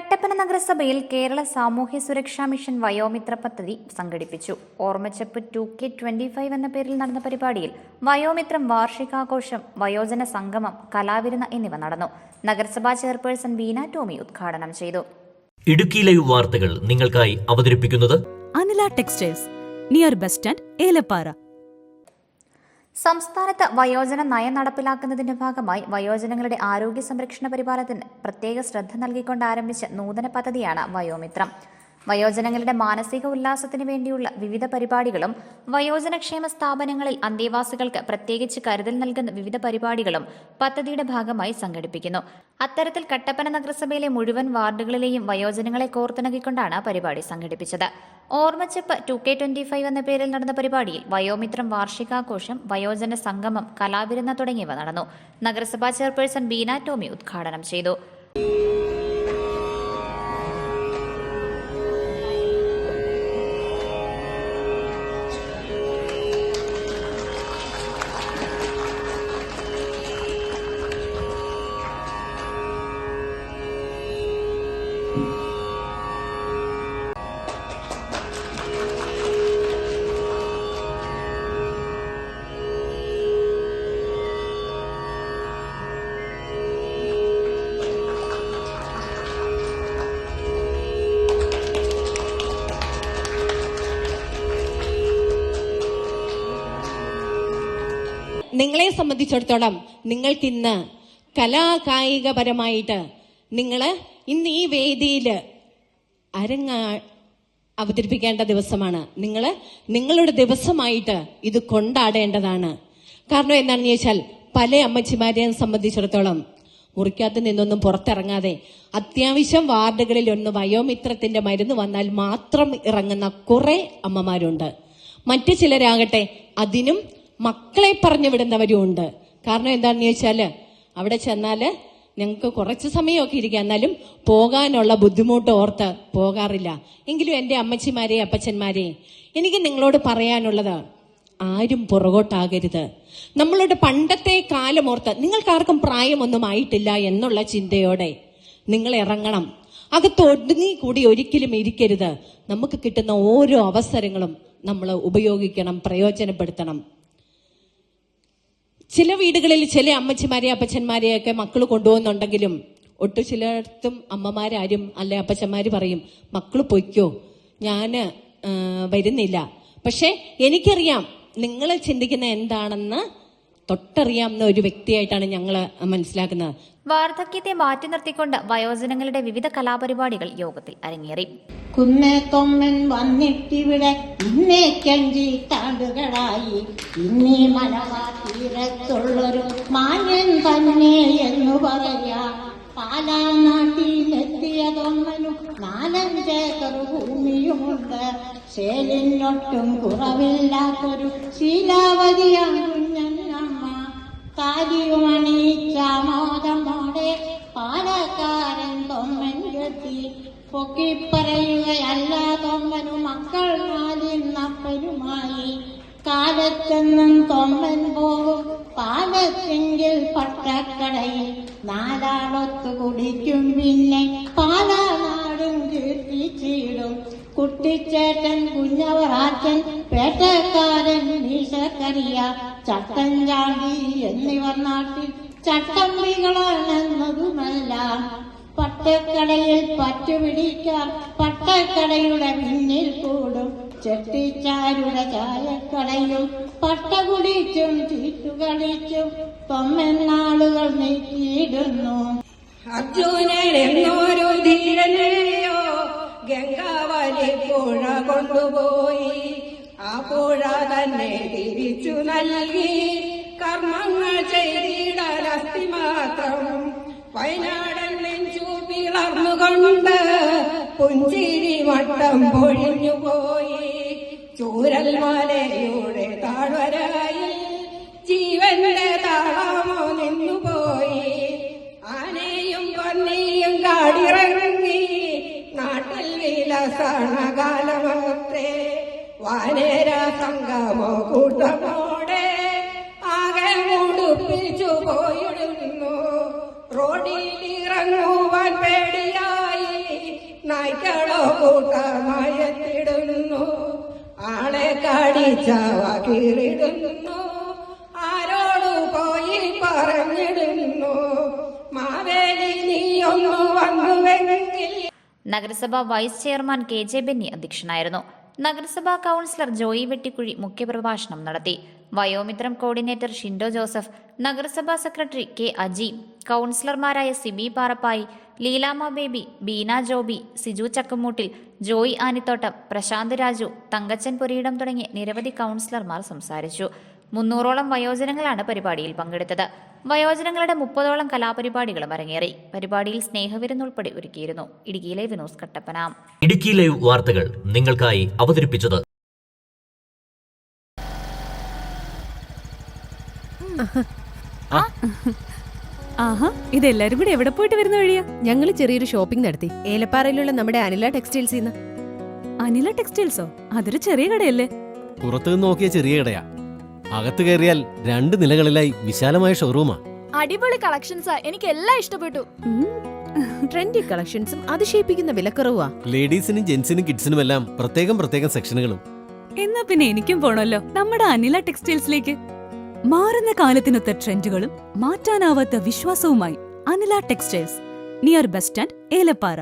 കട്ടപ്പന നഗരസഭയിൽ കേരള സാമൂഹ്യ സുരക്ഷാ മിഷൻ വയോമിത്ര പദ്ധതി സംഘടിപ്പിച്ചു. ഓർമ്മച്ചപ്പ് ടു കെ ട്വന്റി ഫൈവ് എന്ന പേരിൽ നടന്ന പരിപാടിയിൽ വയോമിത്രം വാർഷികാഘോഷം വയോജന സംഗമം കലാവിരുന്ന എന്നിവ നടന്നു. നഗരസഭാ ചെയർപേഴ്സൺ ബീന ടോമി ഉദ്ഘാടനം ചെയ്തു. ഇടുക്കി ലൈവ് വാർത്തകൾ നിങ്ങൾക്കായി അവതരിപ്പിക്കുന്നത് Anila textiles near bus stand Elappara. സംസ്ഥാനത്ത് വയോജന നയം നടപ്പിലാക്കുന്നതിന്റെ ഭാഗമായി വയോജനങ്ങളുടെ ആരോഗ്യ സംരക്ഷണ പരിപാലനത്തിന് പ്രത്യേക ശ്രദ്ധ നൽകിക്കൊണ്ട് ആരംഭിച്ച നൂതന പദ്ധതിയാണ് വയോമിത്രം. വയോജനങ്ങളുടെ മാനസിക ഉല്ലാസത്തിന് വേണ്ടിയുള്ള വിവിധ പരിപാടികളും വയോജനക്ഷേമ സ്ഥാപനങ്ങളിൽ അന്തേവാസികൾക്ക് പ്രത്യേകിച്ച് കരുതൽ നൽകുന്ന വിവിധ പരിപാടികളും പദ്ധതിയുടെ ഭാഗമായി സംഘടിപ്പിക്കുന്നു. അത്തരത്തിൽ കട്ടപ്പന നഗരസഭയിലെ മുഴുവൻ വാർഡുകളിലെയും വയോജനങ്ങളെ കോർത്തിണക്കിക്കൊണ്ടാണ് പരിപാടി സംഘടിപ്പിച്ചത്. ഓർമ്മച്ചെപ്പ് ടു കെ ട്വന്റി ഫൈവ് എന്ന പേരിൽ നടന്ന പരിപാടിയിൽ വയോമിത്രം വാർഷികാഘോഷം വയോജന സംഗമം കലാവിരുന്ന തുടങ്ങിയവ നടന്നു. നഗരസഭാ ചെയർപേഴ്സൺ ബീന ടോമി ഉദ്ഘാടനം ചെയ്തു. നിങ്ങളെ സംബന്ധിച്ചിടത്തോളം നിങ്ങൾക്ക് ഇന്ന് കലാകായികപരമായിട്ട് നിങ്ങൾ ഇന്ന് ഈ വേദിയിൽ അരങ്ങ അവതരിപ്പിക്കേണ്ട ദിവസമാണ്. നിങ്ങൾ നിങ്ങളുടെ ദിവസമായിട്ട് ഇത് കൊണ്ടാടേണ്ടതാണ്. കാരണം എന്താണെന്ന് ചോദിച്ചാൽ പല അമ്മച്ചിമാരെ സംബന്ധിച്ചിടത്തോളം മുറിക്കകത്ത് നിന്നൊന്നും പുറത്തിറങ്ങാതെ അത്യാവശ്യം വാർഡുകളിൽ ഒന്ന് വയോമിത്രത്തിന്റെ മരുന്ന് വന്നാൽ മാത്രം ഇറങ്ങുന്ന കുറെ അമ്മമാരുണ്ട്. മറ്റു ചിലരാകട്ടെ അതിനും മക്കളെ പറഞ്ഞു വിടുന്നവരും ഉണ്ട്. കാരണം എന്താണെന്ന് ചോദിച്ചാൽ അവിടെ ചെന്നാൽ ഞങ്ങൾക്ക് കുറച്ച് സമയമൊക്കെ ഇരിക്കാം. എന്നാലും പോകാനുള്ള ബുദ്ധിമുട്ട് ഓർത്ത് പോകാറില്ല. എങ്കിലും എന്റെ അമ്മച്ചിമാരെ അപ്പച്ചന്മാരെ എനിക്ക് നിങ്ങളോട് പറയാനുള്ളത് ആരും പുറകോട്ടാകരുത്. നമ്മളുടെ പണ്ടത്തെ കാലം ഓർത്ത് നിങ്ങൾക്കാർക്കും പ്രായമൊന്നും ആയിട്ടില്ല എന്നുള്ള ചിന്തയോടെ നിങ്ങൾ ഇറങ്ങണം. അകത്ത് ഒടുങ്ങി കൂടി ഒരിക്കലും ഇരിക്കരുത്. നമുക്ക് കിട്ടുന്ന ഓരോ അവസരങ്ങളും നമ്മൾ ഉപയോഗിക്കണം പ്രയോജനപ്പെടുത്തണം. ചില വീടുകളിൽ ചില അമ്മച്ചിമാരെ അപ്പച്ചന്മാരെയൊക്കെ മക്കൾ കൊണ്ടുപോകുന്നുണ്ടെങ്കിലും ഒട്ടു ചിലയിടത്തും അമ്മമാരാരും അല്ലെ അപ്പച്ചന്മാര് പറയും മക്കൾ പൊയ്ക്കോ ഞാൻ വരുന്നില്ല. പക്ഷെ എനിക്കറിയാം നിങ്ങൾ ചിന്തിക്കുന്ന എന്താണെന്ന് തൊട്ടറിയാവുന്ന ഒരു വ്യക്തിയായിട്ടാണ് ഞങ്ങൾ മനസ്സിലാക്കുന്നത്. വാർദ്ധക്യത്തെ മാറ്റി നിർത്തിക്കൊണ്ട് വയോജനങ്ങളുടെ വിവിധ കലാപരിപാടികൾ യോഗത്തിൽ അരങ്ങേറി. കുന്നേ കൊമ്മൻ വന്നിട്ടിവിടെ ഇന്നേക്കഞ്ചി താണ്ടുകളായി. ഇന്നീ മലവാ തീരത്തുള്ളൊരു മാന്യൻ തന്നെ എന്നു പറയാ. പാലാ നാട്ടിലെത്തിയ കൊമ്മനും നാലഞ്ചേക്കർ ഭൂമിയുമുണ്ട്. ശേലിനൊട്ടും കുറവില്ലാത്തൊരു ശീലാവതിയാണ് കുഞ്ഞമ്മ താരിയുമണിച്ച മോദമോടെ പാലക്കാരൻ തൊമ്മൻ പൊക്കി പറയുകയല്ലാതൊമ്മനു മക്കൾ മക്കൾ നാലിന്നപ്പനുമായി. കാലത്തെന്നും തൊമ്മൻ പോകും പാലത്തെങ്കിൽ പട്ടക്കടയിൽ. നാലാളൊത്ത് കുടിക്കും പിന്നെ പാലാനാടും കീർത്തിച്ചിടും. കുട്ടിച്ചേട്ടൻ കുഞ്ഞവറാച്ചൻ പേട്ടക്കാരൻ മീശക്കറിയ ചട്ടൻ ചാണ്ടി എന്നിവർ നാട്ടിൽ ചട്ടമ്പികളാണെന്നതുമല്ല. പട്ടക്കടയിൽ പറ്റുപിടിക്കാൻ പട്ടക്കടയുടെ പിന്നിൽ കൂടും ചെട്ടിച്ചാരുടെ ചായക്കടയും. പട്ട കുടിച്ചും ചീറ്റുകളിച്ചും തൊമ്മെന്നാളുകൾ നീക്കിയിടുന്നു. അർജുനനെന്നൊരു ധീരനെയോ ഗംഗാവലി പുഴ കൊണ്ടുപോയി. ആ പുഴ തന്നെ തിരിച്ചു നൽകി. കർമ്മങ്ങൾ ചെയ്തിടാൻ അസ്ഥി മാത്രം വയനാട് പിളർന്നുകൊണ്ട് പുഞ്ചിരി വട്ടം പൊഴിഞ്ഞു പോയി. ചൂരൽ മലയുടെ താഴ്വരായി ജീവന്റെ താളമോ നിന്നുപോയി ആനയും പന്നിയും കാടിറങ്ങി നാട്ടിൽ വിലസണ കാലമത്രേ വാനേര സംഗമോ കൂട്ടമോടെ ആകെ മുടുപ്പിച്ചു പോയിടുന്നു റോഡിൽ ഇറങ്ങുവാൻ പേടി കൂട്ടമായെത്തിടുന്നു ആളെ കടിച്ചവ കീറിടുന്നു ആരോടു പോയി പറഞ്ഞിടുന്നു. മാവേലി നീയൊന്നു വന്നുവെങ്കിൽ. നഗരസഭ vice chairman K J Benny അധ്യക്ഷനായിരുന്നു. നഗരസഭാ കൗൺസിലർ ജോയി വെട്ടിക്കുഴി മുഖ്യപ്രഭാഷണം നടത്തി. വയോമിത്രം കോർഡിനേറ്റർ ഷിൻഡോ ജോസഫ് നഗരസഭാ സെക്രട്ടറി കെ അജി കൗൺസിലർമാരായ സിബി പാറപ്പായി ലീലാമ ബേബി ബീന ജോബി സിജു ചക്കമൂട്ടിൽ ജോയി ആനിത്തോട്ടം പ്രശാന്ത് രാജു തങ്കച്ചൻ പുരീടം തുടങ്ങി നിരവധി കൌൺസിലർമാർ സംസാരിച്ചു. മുന്നൂറോളം വയോജനങ്ങളാണ് പരിപാടിയിൽ പങ്കെടുത്തത്. വയോജനങ്ങളുടെ മുപ്പതോളം കലാപരിപാടികളും അരങ്ങേറി. പരിപാടിയിൽ സ്നേഹവിരുന്നുൾപ്പെടെ ഒരുക്കിയിരുന്നു. ഇടുക്കിയിലെ വിനോസ് കട്ടപ്പന. ഇടുക്കി ലൈവ് വാർത്തകൾ നിങ്ങൾക്കായി അവതരിപ്പിച്ചത് ആഹാ ഇതെല്ലാരും കൂടെ എവിടെ പോയിട്ട് വരുന്ന വഴിയാ? ഞങ്ങൾ ചെറിയൊരു ഷോപ്പിംഗ് നടത്തി. ഏലപ്പാറയിലുള്ള നമ്മുടെ അനില ടെക്സ്റ്റൈൽസിൽ നിന്ന് അനില ടെക്സ്റ്റൈൽസോ അതൊരു ചെറിയ കടയല്ലേ? പുറത്തു നോക്കിയ ചെറിയ കടയാ. അകത്ത് കയറിയാൽ രണ്ട് നിലകളിലായി വിശാലമായ ഷോറൂമാ അടിപൊളി കളക്ഷൻസാ എനിക്ക് എല്ലാം ഇഷ്ടപ്പെട്ടു. ട്രെൻഡി കളക്ഷൻസും അതിശയിപ്പിക്കുന്ന വിലക്കുറവാ ലേഡീസിനും ജെന്റ്സിനും കിഡ്സിനും എല്ലാം പ്രത്യേകം പ്രത്യേകം സെക്ഷനുകളും എന്നാ പിന്നെ എനിക്കും പോണല്ലോ. നമ്മുടെ അനില ടെക്സ്റ്റൈൽസിലേക്ക് മാറുന്ന കാലത്തിനൊത്ത ട്രെൻഡുകളും മാറ്റാനാവാത്ത വിശ്വാസവുമായി Anila textiles near bus stand Elappara.